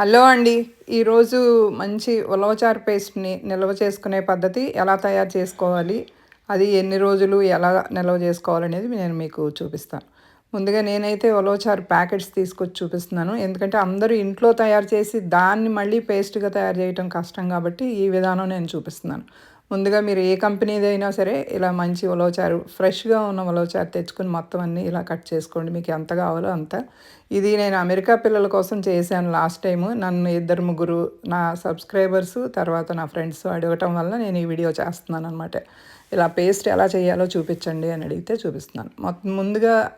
Hello అండి. ఈరోజు మంచి ఉలవచారు పేస్ట్ని నిల్వ చేసుకునే పద్ధతి ఎలా తయారు చేసుకోవాలి? అది ఎన్ని రోజులు ఎలా నిల్వ చేసుకోవాలనేది నేను మీకు చూపిస్తాను. ముందుగా నేనైతే ఉలవచారు ప్యాకెట్స్ తీసుకొచ్చి చూపిస్తున్నాను. ఎందుకంటే అందరూ ఇంట్లో తయారు చేసి దాన్ని మళ్ళీ పేస్ట్గా తయారు చేయటం కష్టం కాబట్టి ఈ విధానం నేను చూపిస్తున్నాను. ముందుగా మీరు ఏ కంపెనీదైనా సరే ఇలా మంచి ఉలవచారు ఫ్రెష్గా ఉన్న ఉలవచారు తెచ్చుకుని మొత్తం అన్నీ ఇలా కట్ చేసుకోండి. మీకు ఎంత కావాలో అంత. ఇది నేను అమెరికా పిల్లల కోసం చేశాను లాస్ట్ టైము. నన్ను ఇద్దరు ముగ్గురు నా సబ్స్క్రైబర్స్ తర్వాత నా ఫ్రెండ్స్ అడగటం వల్ల నేను ఈ వీడియో చేస్తున్నాను అనమాట ఇలా పేస్ట్ ఎలా చేయాలో చూపించండి అని అడిగితే చూపిస్తున్నాను. మొత్తం ముందుగా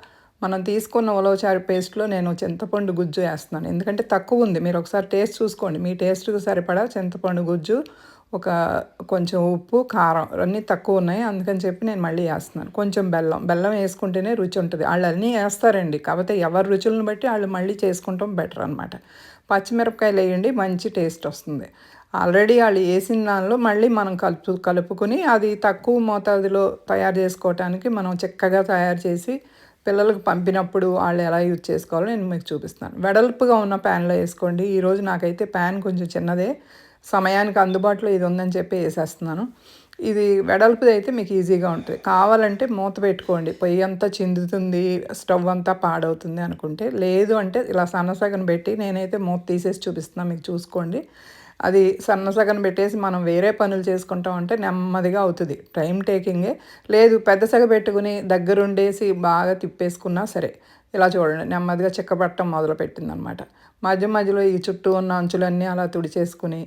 మనం తీసుకున్న ఉలవచారు పేస్ట్లో నేను చింతపండు గుజ్జు వేస్తున్నాను. ఎందుకంటే తక్కువ ఉంది. మీరు ఒకసారి టేస్ట్ చూసుకోండి. మీ టేస్ట్కి సరిపడా చింతపండు గుజ్జు ఒక కొంచెం ఉప్పు కారం అన్నీ తక్కువ ఉన్నాయి. అందుకని చెప్పి నేను మళ్ళీ వేస్తున్నాను. కొంచెం బెల్లం. బెల్లం వేసుకుంటేనే రుచి ఉంటుంది. వాళ్ళు అన్నీ వేస్తారండి. కాకపోతే ఎవరి రుచులను బట్టి వాళ్ళు మళ్ళీ చేసుకుంటాం బెటర్ అనమాట పచ్చిమిరపకాయలు వేయండి మంచి టేస్ట్ వస్తుంది. ఆల్రెడీ వాళ్ళు వేసిన దానిలో మళ్ళీ మనం కలుపు కలుపుకొని అది తక్కువ మోతాదులో తయారు చేసుకోవటానికి మనం చక్కగా తయారు చేసి పిల్లలకు పంపినప్పుడు వాళ్ళు ఎలా యూజ్ చేసుకోవాలో నేను మీకు చూపిస్తాను వెడల్పుగా ఉన్న ప్యాన్లో వేసుకోండి. ఈరోజు నాకైతే ప్యాన్ కొంచెం చిన్నదే. సమయానికి అందుబాటులో ఇది ఉందని చెప్పి వేసేస్తున్నాను. ఇది వెడల్పుది అయితే మీకు ఈజీగా ఉంటుంది. కావాలంటే మూత పెట్టుకోండి. పొయ్యి అంతా చిందుతుంది స్టవ్ అంతా పాడవుతుంది అనుకుంటే. లేదు అంటే ఇలా సన్నసగన పెట్టి నేనైతే మూత తీసేసి చూపిస్తున్నాను మీకు చూసుకోండి. అది సన్నసగన పెట్టేసి మనం వేరే పనులు చేసుకుంటాం అంటే నెమ్మదిగా అవుతుంది. టైం టేకింగే. లేదు పెద్ద సగ పెట్టుకుని దగ్గరుండేసి బాగా తిప్పేసుకున్నా సరే ఇలా చూడండి నెమ్మదిగా చిక్కబట్టం మొదలు పెట్టిందనమాట మధ్య మధ్యలో ఈ చుట్టూ ఉన్న అంచులన్నీ అలా తుడిచేసుకుని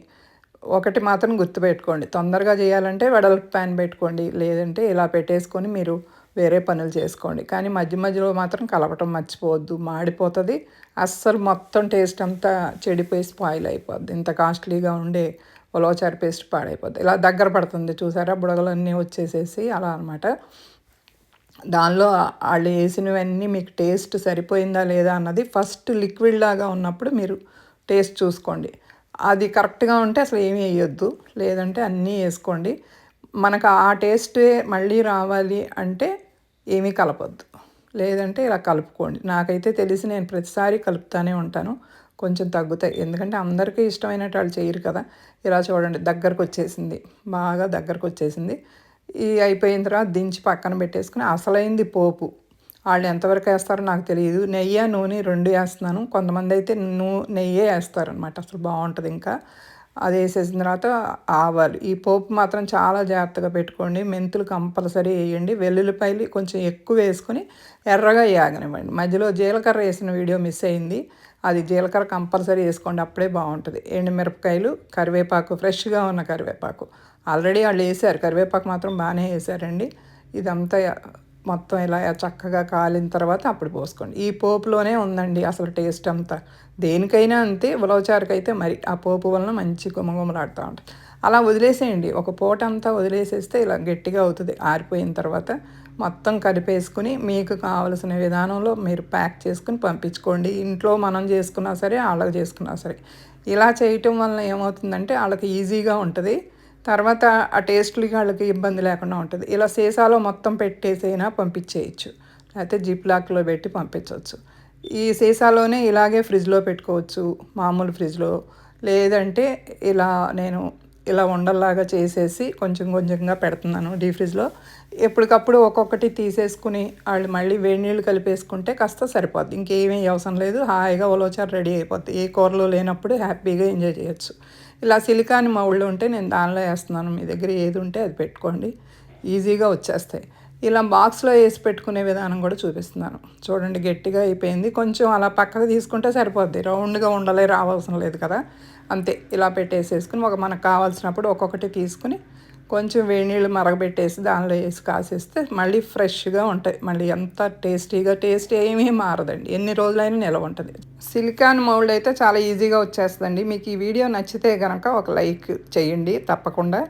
ఒకటి మాత్రం గుర్తుపెట్టుకోండి. తొందరగా చేయాలంటే వెడల్పు ప్యాన్ పెట్టుకోండి. లేదంటే ఇలా పెట్టేసుకొని మీరు వేరే పనులు చేసుకోండి. కానీ మధ్య మధ్యలో మాత్రం కలపటం మర్చిపోవద్దు. మాడిపోతుంది. అస్సలు మొత్తం టేస్ట్ అంతా చెడిపోయి స్పాయిల్ అయిపోద్ది. ఇంత కాస్ట్లీగా ఉండే ఉలవచారి పేస్ట్ పాడైపోద్ది. ఇలా దగ్గర పడుతుంది. చూసారా? బుడగలన్నీ వచ్చేసేసి అలా అనమాట దానిలో వాళ్ళు వేసినవన్నీ మీకు టేస్ట్ సరిపోయిందా లేదా అన్నది ఫస్ట్ లిక్విడ్ లాగా ఉన్నప్పుడు మీరు టేస్ట్ చూసుకోండి. అది కరెక్ట్గా ఉంటే అసలు ఏమీ వేయొద్దు లేదంటే అన్నీ వేసుకోండి మనకు ఆ టేస్టే మళ్ళీ రావాలి అంటే ఏమీ కలపొద్దు. లేదంటే ఇలా కలుపుకోండి. నాకైతే తెలిసి నేను ప్రతిసారి కలుపుతానే ఉంటాను. కొంచెం తగ్గుతాయి. ఎందుకంటే అందరికీ ఇష్టమైనట్టు వాళ్ళు చేయరు కదా. ఇలా చూడండి దగ్గరకు వచ్చేసింది బాగా దగ్గరకు వచ్చేసింది ఈ అయిపోయిన తర్వాత దించి పక్కన పెట్టేసుకుని అసలైంది పోపు. వాళ్ళు ఎంతవరకు వేస్తారో నాకు తెలియదు. నెయ్యి నూనె రెండు వేస్తున్నాను. కొంతమంది అయితే నూ నెయ్యే వేస్తారనమాట అసలు బాగుంటుంది ఇంకా. అది వేసేసిన తర్వాత ఆవాలు. ఈ పోపు మాత్రం చాలా జాగ్రత్తగా పెట్టుకోండి. మెంతులు కంపల్సరీ వేయండి. వెల్లుల్లిపాయలు కొంచెం ఎక్కువ వేసుకొని ఎర్రగా వేయగనివ్వండి మధ్యలో జీలకర్ర వేసిన వీడియో మిస్ అయింది. అది జీలకర్ర కంపల్సరీ వేసుకోండి. అప్పుడే బాగుంటుంది. ఎండుమిరపకాయలు కరివేపాకు ఫ్రెష్గా ఉన్న కరివేపాకు. ఆల్రెడీ వాళ్ళు వేసారు. కరివేపాకు మాత్రం బాగానే వేసారండి. ఇదంతా మొత్తం ఇలా చక్కగా కాలిన తర్వాత అప్పుడు పోసుకోండి. ఈ పోపులోనే ఉందండి అసలు టేస్ట్ అంతా. దేనికైనా అంతే ఉలవచారుకైతే మరి. ఆ పోపు వలన మంచి గుమగుమలాడుతూ ఉంటుంది అలా వదిలేసేయండి. ఒక పూట అంతా వదిలేసేస్తే ఇలా గట్టిగా అవుతుంది. ఆరిపోయిన తర్వాత మొత్తం కలిపేసుకుని మీకు కావలసిన విధానంలో మీరు ప్యాక్ చేసుకుని పంపించుకోండి. ఇంట్లో మనం చేసుకున్నా సరే వాళ్ళకి చేసుకున్నా సరే. ఇలా చేయటం వలన ఏమవుతుందంటే వాళ్ళకి ఈజీగా ఉంటుంది. తర్వాత ఆ టేస్ట్లు వాళ్ళకి ఇబ్బంది లేకుండా ఉంటుంది. ఇలా సీసాలో మొత్తం పెట్టేసైనా పంపించేయచ్చు. లేకపోతే జిప్ లాక్లో పెట్టి పంపించవచ్చు ఈ సీసాలోనే ఇలాగే ఫ్రిడ్జ్లో పెట్టుకోవచ్చు మామూలు ఫ్రిడ్జ్లో. లేదంటే ఇలా నేను ఇలా ఉండల్లాగా చేసేసి కొంచెం కొంచెంగా పెడుతున్నాను డీ ఫ్రిడ్జ్లో. ఎప్పటికప్పుడు ఒక్కొక్కటి తీసేసుకుని వాళ్ళు మళ్ళీ వేడి నీళ్ళు కలిపేసుకుంటే కాస్త సరిపోద్ది. ఇంకేమీ అవసరం లేదు. హాయిగా ఉలవచారు రెడీ అయిపోద్ది. ఏ కూరలో లేనప్పుడు హ్యాపీగా ఎంజాయ్ చేయొచ్చు. ఇలా సిలికాన్ మౌళ్ళు ఉంటే నేను దానిలో వేస్తున్నాను. మీ దగ్గర ఏది ఉంటే అది పెట్టుకోండి. ఈజీగా వచ్చేస్తాయి. ఇలా బాక్స్లో వేసి పెట్టుకునే విధానం కూడా చూపిస్తున్నాను. చూడండి గట్టిగా అయిపోయింది. కొంచెం అలా పక్కకు తీసుకుంటే సరిపోద్ది. రౌండ్గా ఉండలే రావాల్సిన లేదు కదా. అంతే ఇలా పెట్టేసేసుకుని ఒక మనకు కావాల్సినప్పుడు ఒక్కొక్కటి తీసుకుని కొంచెం వేడి నీళ్ళు మరగబెట్టేసి దానిలో వేసి కాసేస్తే మళ్ళీ ఫ్రెష్గా ఉంటాయి. మళ్ళీ ఎంత టేస్టీగా టేస్ట్ ఏమీ మారదండి. ఎన్ని రోజులైనా నిలవ ఉంటుంది. సిలికాన్ మౌల్డ్ అయితే చాలా ఈజీగా వచ్చేస్తుందండి. మీకు ఈ వీడియో నచ్చితే కనుక ఒక లైక్ చేయండి తప్పకుండా.